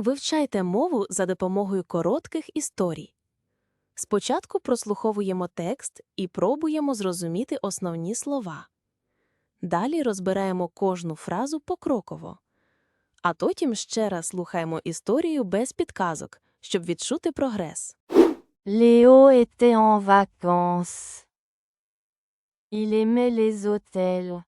Вивчайте мову за допомогою коротких історій. Спочатку прослуховуємо текст і пробуємо зрозуміти основні слова. Далі розбираємо кожну фразу покроково. А потім ще раз слухаємо історію без підказок, щоб відчути прогрес. Léo était en vacances. Il aimait les hôtels.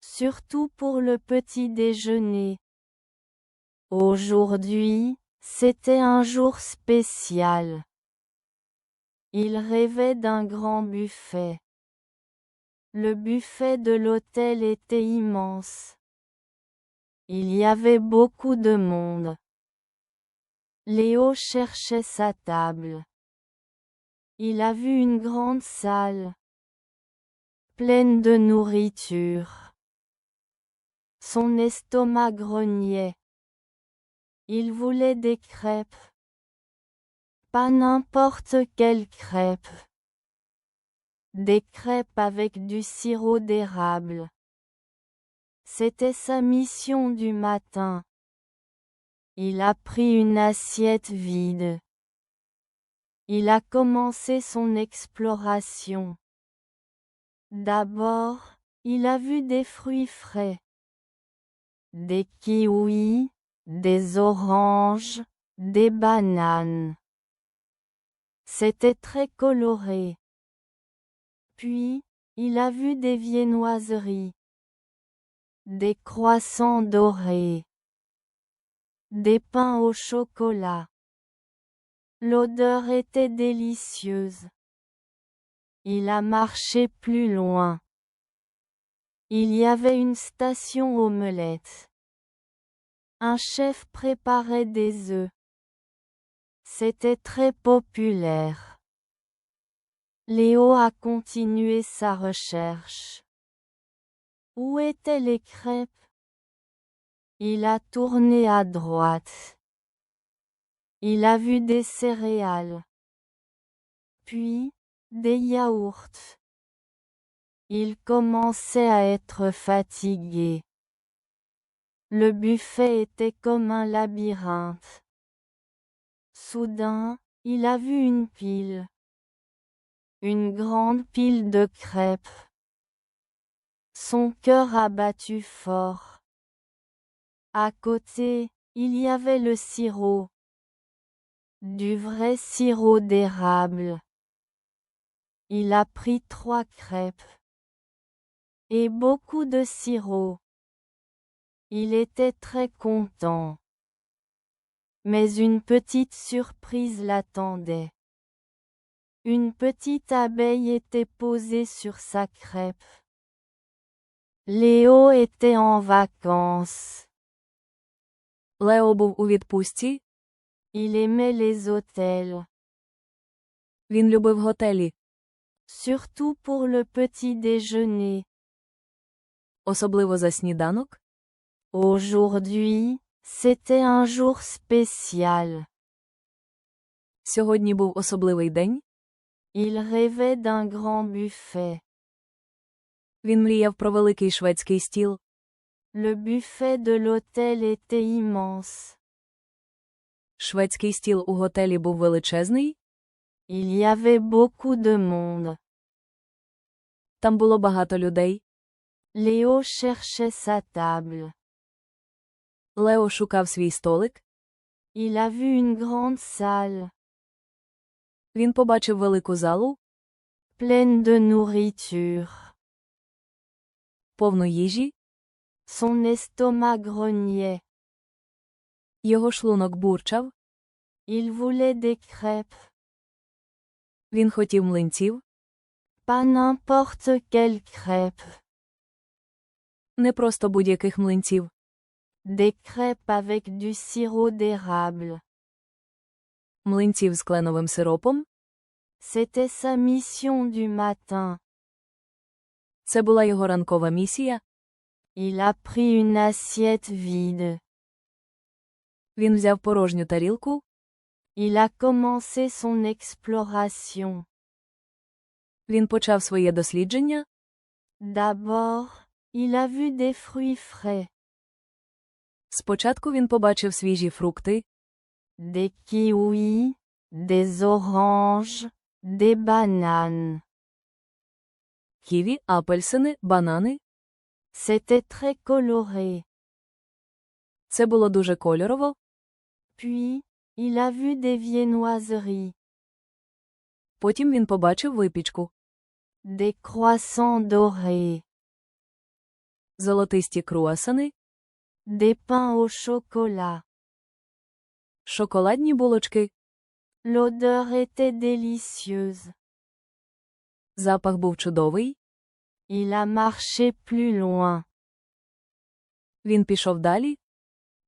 Surtout pour le petit déjeuner. Aujourd'hui, c'était un jour spécial. Il rêvait d'un grand buffet. Le buffet de l'hôtel était immense. Il y avait beaucoup de monde. Léo cherchait sa table. Il a vu une grande salle, pleine de nourriture. Son estomac grognait. Il voulait des crêpes. Pas n'importe quelle crêpe. Des crêpes avec du sirop d'érable. C'était sa mission du matin. Il a pris une assiette vide. Il a commencé son exploration. D'abord, il a vu des fruits frais. Des kiwis, des oranges, des bananes. C'était très coloré. Puis, il a vu des viennoiseries. Des croissants dorés. Des pains au chocolat. L'odeur était délicieuse. Il a marché plus loin. Il y avait une station omelette. Un chef préparait des œufs. C'était très populaire. Léo a continué sa recherche. Où étaient les crêpes? Il a tourné à droite. Il a vu des céréales. Puis, des yaourts. Il commençait à être fatigué. Le buffet était comme un labyrinthe. Soudain, il a vu une pile. Une grande pile de crêpes. Son cœur a battu fort. À côté, il y avait le sirop. Du vrai sirop d'érable. Il a pris trois crêpes. Et beaucoup de sirop. Il était très content. Mais une petite surprise l'attendait. Une petite abeille était posée sur sa crêpe. Léo était en vacances. Лео був у відпустці, Il aimait les hôtels. він любив готелі, Surtout pour le petit déjeuner. особливо за сніданок. Aujourd'hui, c'était un jour spécial. Сьогодні був особливий день. Il rêvait d'un grand buffet. Він мріяв про великий шведський стіл. Le buffet de l'hôtel était immense. Шведський стіл у готелі був величезний, Il y avait beaucoup de monde. там було багато людей. Léo cherchait sa table. Лео шукав свій столик. Il a vu une grande salle, Він побачив велику залу, pleine de nourriture. повну їжі. Son estomac grognait. Його шлунок бурчав. Il voulait des crêpes. Він хотів млинців. Pas n'importe quelle crêpe. Не просто будь-яких млинців. Des crêpes avec du sirop d'érable. Млинців з кленовим сиропом. C'était sa mission du matin. Це була його ранкова місія. Il a pris une assiette vide. Він взяв порожню тарілку. Il a commencé son exploration. Він почав своє дослідження. D'abord, il a vu des fruits frais. Спочатку він побачив свіжі фрукти, des kiwis, des oranges, des bananes. ківі, апельсини, банани. C'était très coloré. Це було дуже кольорово. Puis, il a vu des viennoiseries, Потім він побачив випічку, des croissants dorés, золотисті круасани, des pains au chocolat. шоколадні булочки. L'odeur était délicieuse. Запах був чудовий. Il a marché plus loin. Він пішов далі.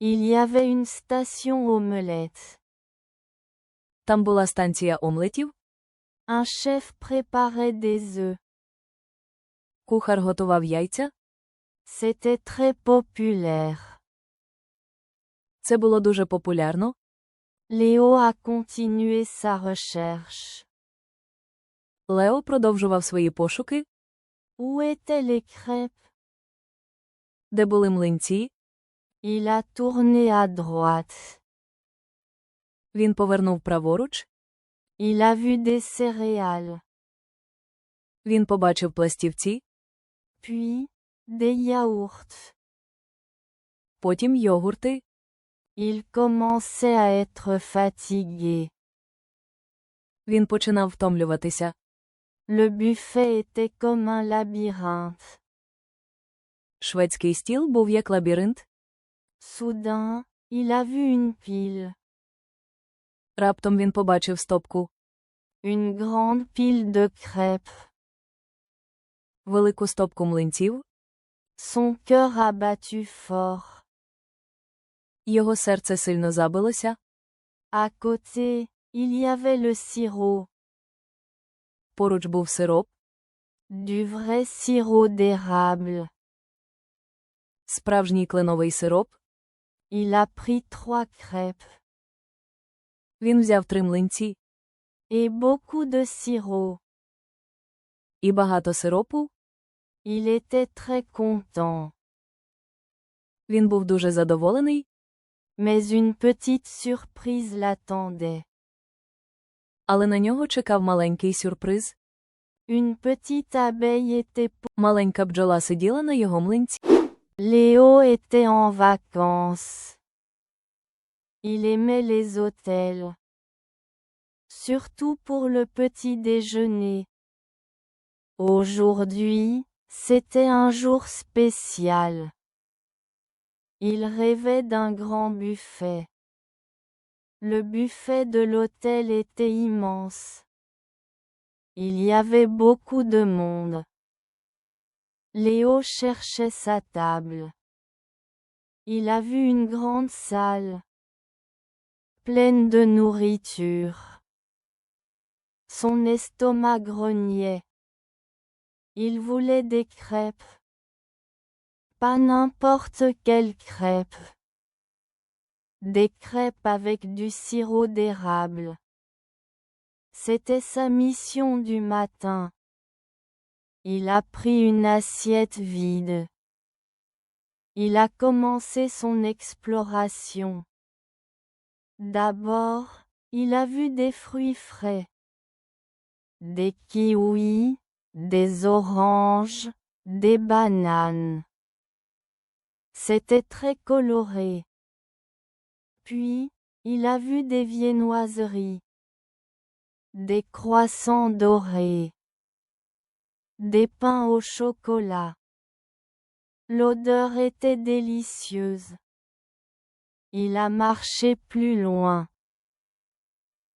Il y avait une station omelette. Там була станція омлетів. Un chef préparait des œufs. Кухар готував яйця. C'était très populaire. Це було дуже популярно. Léo a continué sa recherche. Лео продовжував свої пошуки, Où étaient les crêpes де були млинці. Il a tourné à droite. Він повернув праворуч. Il a vu des céréales, Він побачив пластівці, puis des yaourts. потім йогурти. Il commençait à être fatigué. Він починав втомлюватися. Le buffet était comme un labyrinthe. Шведський стіл був як лабіринт. Soudain, il a vu une pile. Раптом він побачив стопку, Une grande pile de crêpes. велику стопку млинців. Son cœur a battu fort. Його серце сильно забилося. À côté, il y avait le sirop. Поруч був сироп, Du vrai sirop d'érable. справжній кленовий сироп. Il a pris trois crêpes. Він взяв три млинці Et beaucoup de sirop. і багато сиропу. Il était très content. Він був дуже задоволений, Mais une petite surprise l'attendait. але на нього чекав маленький сюрприз. Une petite abeille était po- Маленька бджола сиділа на його млинці. Léo était en vacances. Il aimait les hôtels. Surtout pour le petit déjeuner. Aujourd'hui, c'était un jour spécial. Il rêvait d'un grand buffet. Le buffet de l'hôtel était immense. Il y avait beaucoup de monde. Léo cherchait sa table. Il a vu une grande salle. Pleine de nourriture. Son estomac grognait. Il voulait des crêpes. Pas n'importe quelle crêpe. Des crêpes avec du sirop d'érable. C'était sa mission du matin. Il a pris une assiette vide. Il a commencé son exploration. D'abord, il a vu des fruits frais. Des kiwis, des oranges, des bananes. C'était très coloré. Puis, il a vu des viennoiseries. Des croissants dorés. Des pains au chocolat. L'odeur était délicieuse. Il a marché plus loin.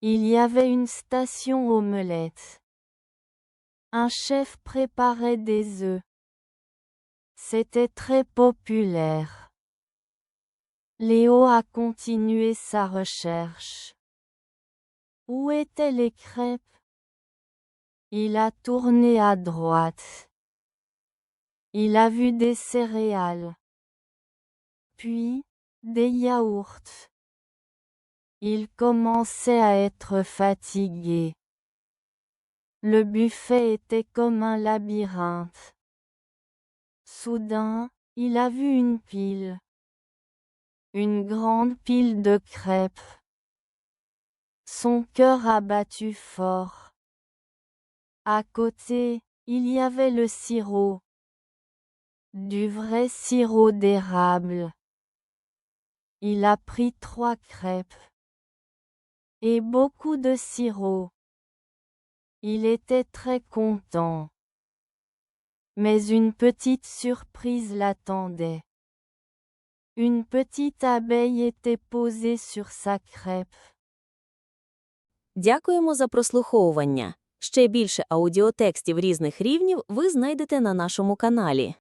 Il y avait une station omelette. Un chef préparait des œufs. C'était très populaire. Léo a continué sa recherche. Où étaient les crêpes? Il a tourné à droite. Il a vu des céréales. Puis, des yaourts. Il commençait à être fatigué. Le buffet était comme un labyrinthe. Soudain, il a vu une pile. Une grande pile de crêpes. Son cœur a battu fort. À côté, il y avait le sirop. Du vrai sirop d'érable. Il a pris trois crêpes. Et beaucoup de sirop. Il était très content. Mais une petite surprise l'attendait. Une petite abeille était posée sur sa crêpe. Дякуємо за прослуховування. Ще більше аудіотекстів різних рівнів ви знайдете на нашому каналі.